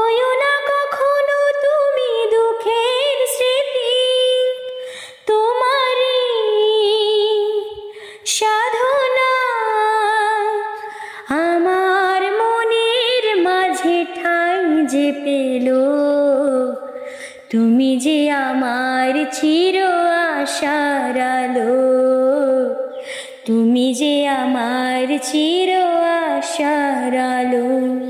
হয় না কখনো তুমি দুঃখের স্মৃতি। তোমারই সাধনা আমার মনের মাঝে ঠাই যে পেল। তুমি যে আমার চির আশার আলো। তুমি যে আমার চির আশার আলো।